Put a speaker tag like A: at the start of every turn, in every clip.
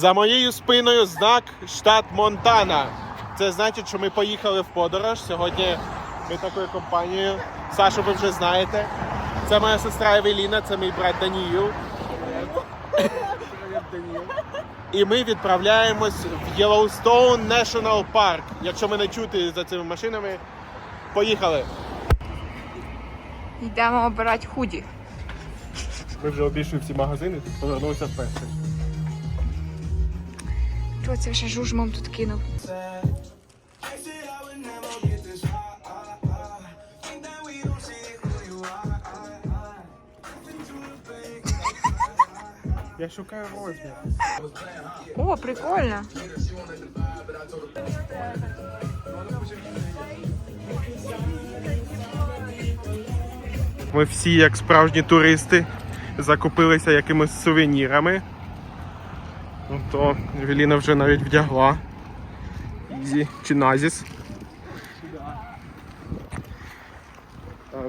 A: За моєю спиною знак штат Монтана. Це значить, що ми поїхали в подорож. Сьогодні ми такою компанією. Сашу, ви вже знаєте. Це моя сестра Евеліна, це мій брат Даніїл. І ми відправляємось в Yellowstone National Park. Якщо мене чути за цими машинами, поїхали.
B: Йдемо обирати худі.
A: Ми вже обійшли всі магазини, тут повернулися вперше.
B: Це ще жужмом тут кинув?
A: Я шукаю розмір.
B: О, прикольно.
A: Ми всі, як справжні туристи, закупилися якимись сувенірами. То Евеліна вже навіть вдягла. Ізі чи Назіс.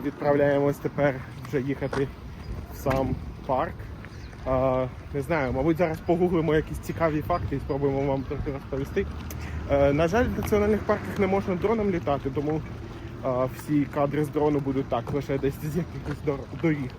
A: Відправляємось тепер вже їхати в сам парк. Не знаю, мабуть, зараз погуглимо якісь цікаві факти і спробуємо вам трохи розповісти. Е, На жаль, в національних парках не можна дроном літати, тому всі кадри з дрону будуть так, лише десь з якихось дор- доріг.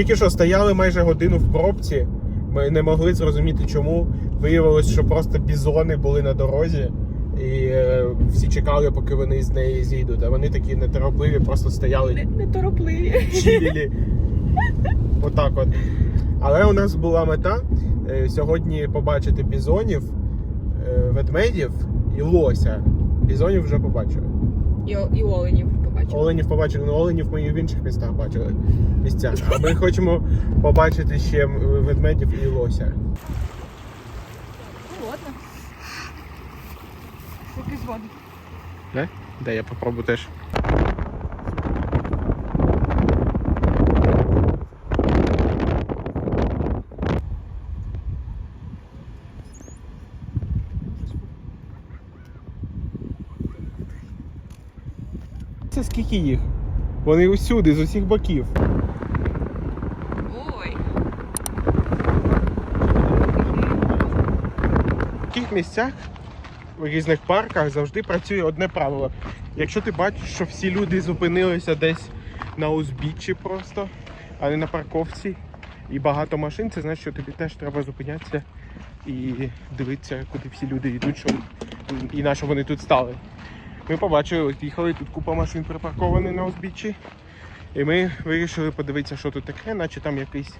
A: Тільки що стояли майже годину в пробці. Ми не могли зрозуміти, чому. Виявилось, що просто бізони були на дорозі, і е, всі чекали, поки вони з неї зійдуть. А вони такі неторопливі, просто стояли
B: Неторопливі.
A: Отак от. Але у нас була мета е, сьогодні побачити бізонів, е, ведмедів і лося. Бізонів вже побачили.
B: І, і оленів побачила.
A: Оленів побачили, ну оленів ми і в інших містах бачили місцях. А ми хочемо побачити ще ведмедів і лося.
B: Холодно. Якийсь води.
A: Де? Де я попробую теж. Скільки їх? Вони усюди, з усіх боків.
B: Ой.
A: В таких місцях, в різних парках завжди працює одне правило. Якщо ти бачиш, що всі люди зупинилися десь на узбіччі просто, а не на парковці, і багато машин, це значить, що тобі теж треба зупинятися і дивитися, куди всі люди йдуть, що і на що вони тут стали. Ми побачили, їхали, тут купа машин припарковані на узбіччі. І ми вирішили подивитися, що тут таке, наче там якийсь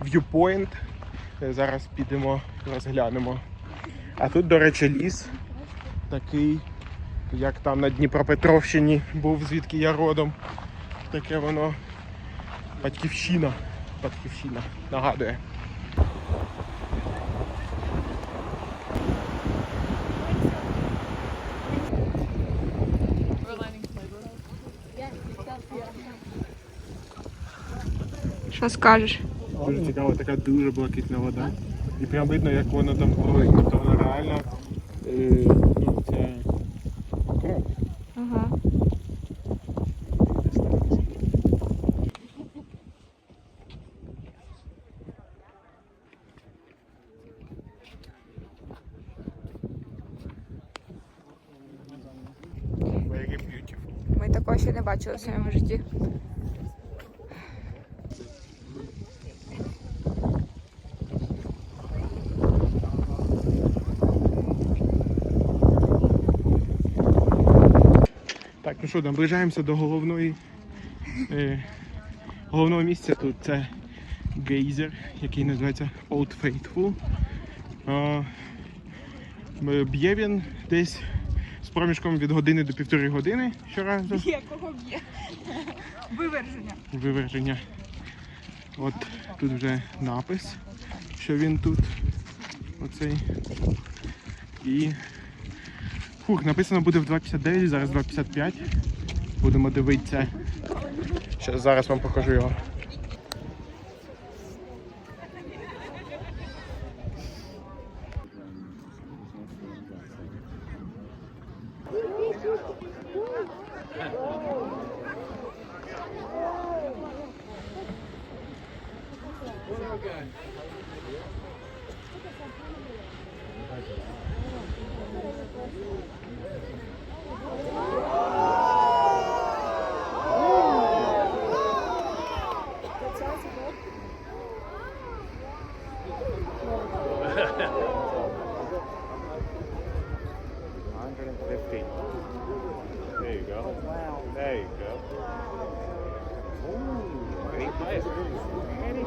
A: viewpoint. Е, Зараз підемо, розглянемо. А тут, до речі, ліс такий, як там на Дніпропетровщині був, звідки я родом. Таке воно батьківщина. Батьківщина нагадує.
B: Що скажеш?
A: Дуже цікаво, така дуже блакитна вода. І прям видно, як воно там плавить. Тобто воно реально е, ну, це кров.
B: Ага. Ми такого ще не бачили в своєму житті.
A: Ну що, наближаємося до головної е, головного місця тут це гейзер, який називається Old Faithful. Е, Б'є він десь з проміжком від години до півтори години щоразу
B: Є, кого б'є? Виверження.
A: виверження. От тут вже напис, що він тут. Оцей І. Фух, написано буде в 2.59, зараз 2.55. Будемо дивитися. Ще зараз вам покажу його.
C: Okay. 150. There you go. Oh, wow. There you go. Ooh, mini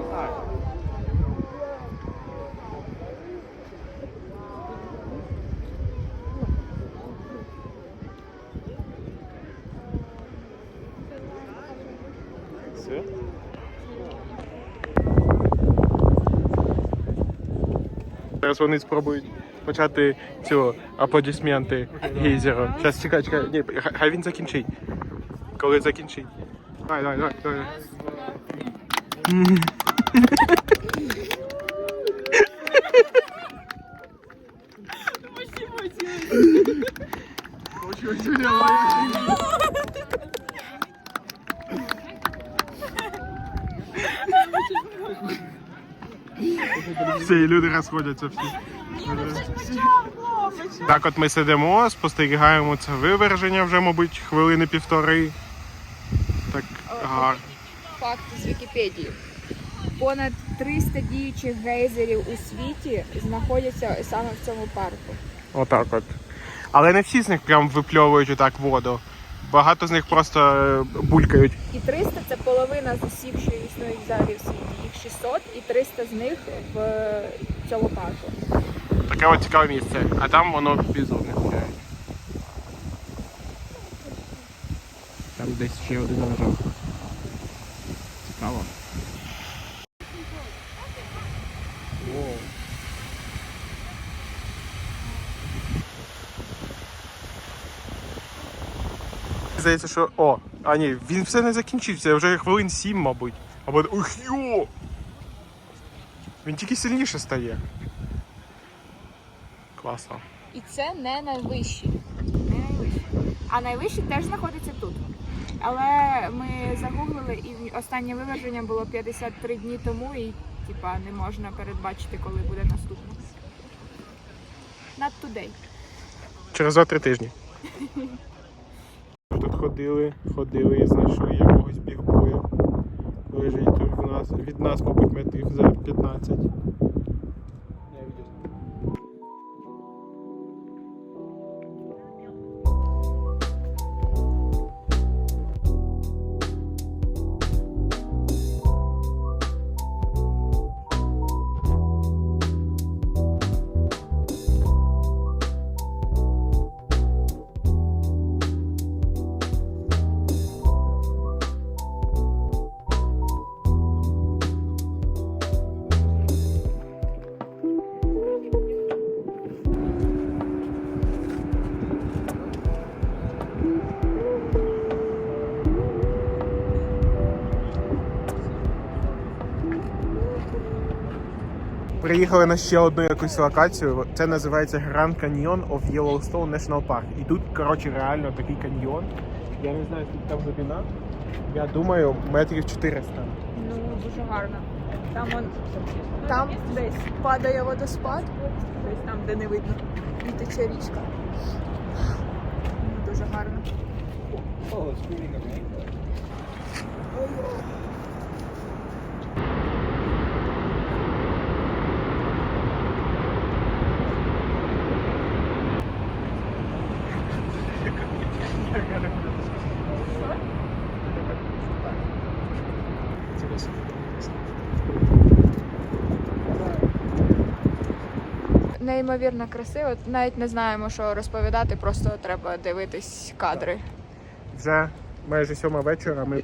A: Зараз вони спробують почати цю аплодисменти гейзеру. Зараз чекай, чекай. Ні, хай- він закінчить. Коли закінчить. Давай, давай, давай, давай. Все, і люди розходяться всі. Так от ми сидимо, спостерігаємо це виверження вже, мабуть, хвилини півтори. Так гарно.
B: Факт з Вікіпедії. Понад 300 діючих гейзерів у світі знаходяться саме в цьому парку.
A: Отак от. Але не всі з них прям випльовують отак воду. Багато з них просто е, булькають.
B: І 300 це половина з усіх, що існують взагалі в світі. Їх 600 і 300 з них в цьому парку.
A: Таке от цікаве місце. А там воно пізов не гуляє. Там десь ще один лежав. Здається, що. О, а ні, він все не закінчився, вже хвилин сім, мабуть. Або. Ух йо! Він тільки сильніше стає. Класно.
B: І це не найвищий. Не найвищий. А найвищий теж знаходиться тут. Але ми загуглили і останнє виверження було 53 дні тому, і типа не можна передбачити, коли буде наступне. Not today.
A: Через два-три тижні. Тут ходили, ходили і знайшли якогось бігбоя. Лежить тут в нас. Від нас, мабуть, метрів за 15. Приїхали на ще одну якусь локацію. Це називається Grand Canyon of Yellowstone National Park. І тут, коротше, реально такий каньйон. Я не знаю, скільки там глибина. Я думаю, метрів 400.
B: Ну, дуже гарно. Там он там десь падає водоспад, десь там, де не видно. І тече річка. Ну, Дуже гарно. Неймовірно красиво. Навіть не знаємо, що розповідати, просто треба дивитись кадри.
A: Вже майже сьома вечора. Ми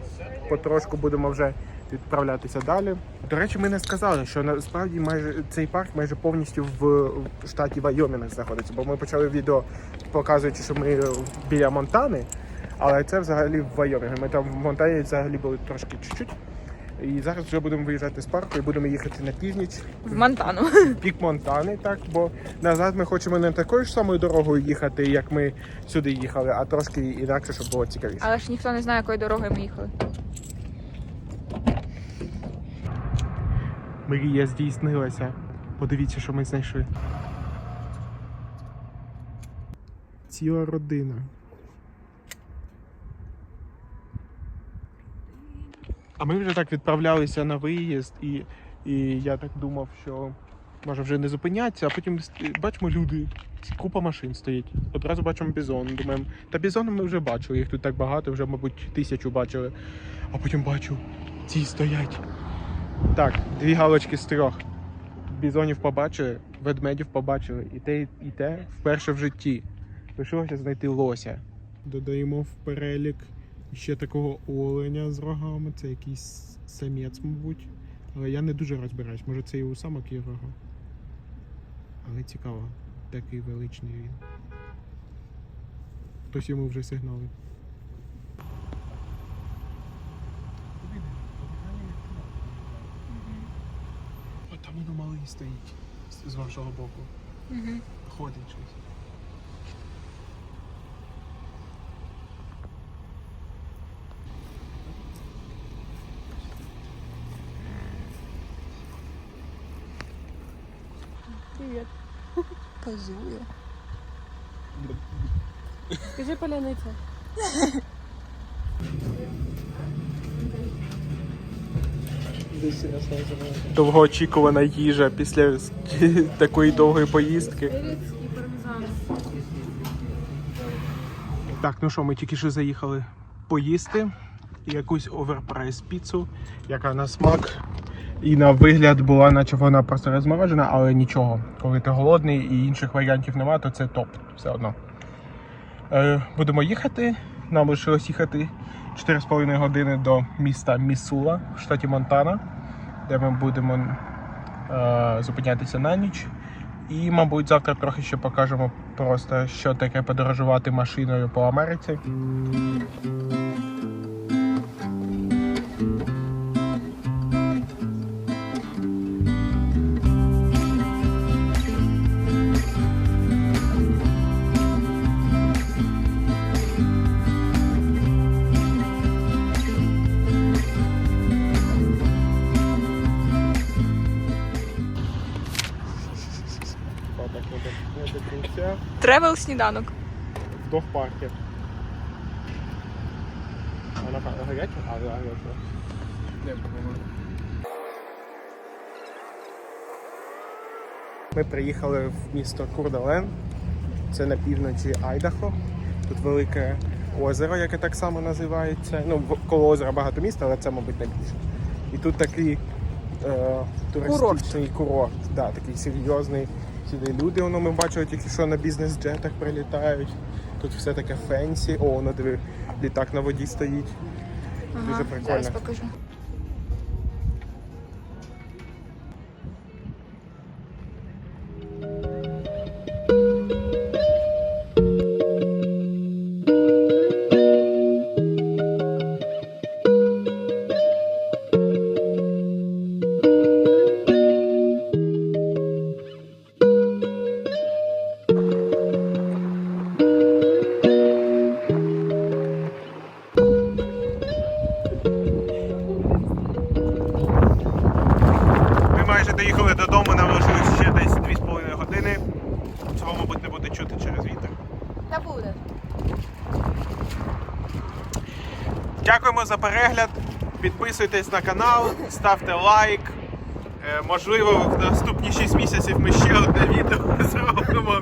A: потрошку будемо вже відправлятися далі. До речі, ми не сказали, що насправді майже цей парк майже повністю в штаті Вайомінг знаходиться, бо ми почали відео показуючи, що ми біля Монтани, але це взагалі в Вайомінгі. Ми там в Монтані взагалі були трошки чуть-чуть. І зараз вже будемо виїжджати з парку і будемо їхати на північ
B: В Монтану.
A: в бік Монтани, так, бо назад ми хочемо не такою ж самою дорогою їхати, як ми сюди їхали, а трошки інакше, щоб було цікавіше.
B: Але ж ніхто не знає, якою дорогою ми їхали.
A: Мрія здійснилася. Подивіться, що ми знайшли. Ціла родина. А ми вже так відправлялися на виїзд, і, і я так думав, що може вже не зупинятися, а потім бачимо люди. Купа машин стоїть. Одразу бачимо бізон. Думаємо, та бізони ми вже бачили, їх тут так багато, вже, мабуть, тисячу бачили. А потім бачу, ці стоять. Так, дві галочки з трьох. Бізонів побачили, ведмедів побачили, і те, і те вперше в житті. Лишилося знайти лося. Додаємо в перелік ще такого оленя з рогами. Це якийсь самець, мабуть. Але я не дуже розбираюсь. Може це і у самок є рога. Але цікаво, такий величний він. Хтось йому вже сигналив. О, там воно малий стоїть з- вашого боку. Ходить щось.
B: Позує.
D: Скажи поляниця.
A: Довгоочікувана їжа після такої довгої поїздки. Так, ну що, ми тільки що заїхали поїсти якусь оверпрайс піцу, яка на смак і на вигляд була, наче вона просто розморожена, але нічого. Коли ти голодний і інших варіантів немає, то це топ все одно. Е, будемо їхати. Нам лишилось їхати 4,5 години до міста Місула в штаті Монтана, де ми будемо е, зупинятися на ніч. І, мабуть, завтра трохи ще покажемо просто, що таке подорожувати машиною по Америці. Отак не до кінця.
B: Тревел сніданок.
A: Вдох парки. Вона гаряча? А, гаряча. Не. Ми приїхали в місто Курдален. Це на півночі Айдахо. Тут велике озеро, яке так само називається. Ну, коло озера багато міст, але це, мабуть, найбільше. І тут такий е, туристичний курорт. Да, такий серйозний. Сюди люди, воно ми бачили тільки що на бізнес-джетах прилітають. Тут все таке фенсі. О, воно диви, літак на воді стоїть. Дуже прикольно.
B: Зараз покажу.
A: За перегляд. Підписуйтесь на канал, ставте лайк. Е, Можливо, в наступні 6 місяців ми ще одне відео зробимо.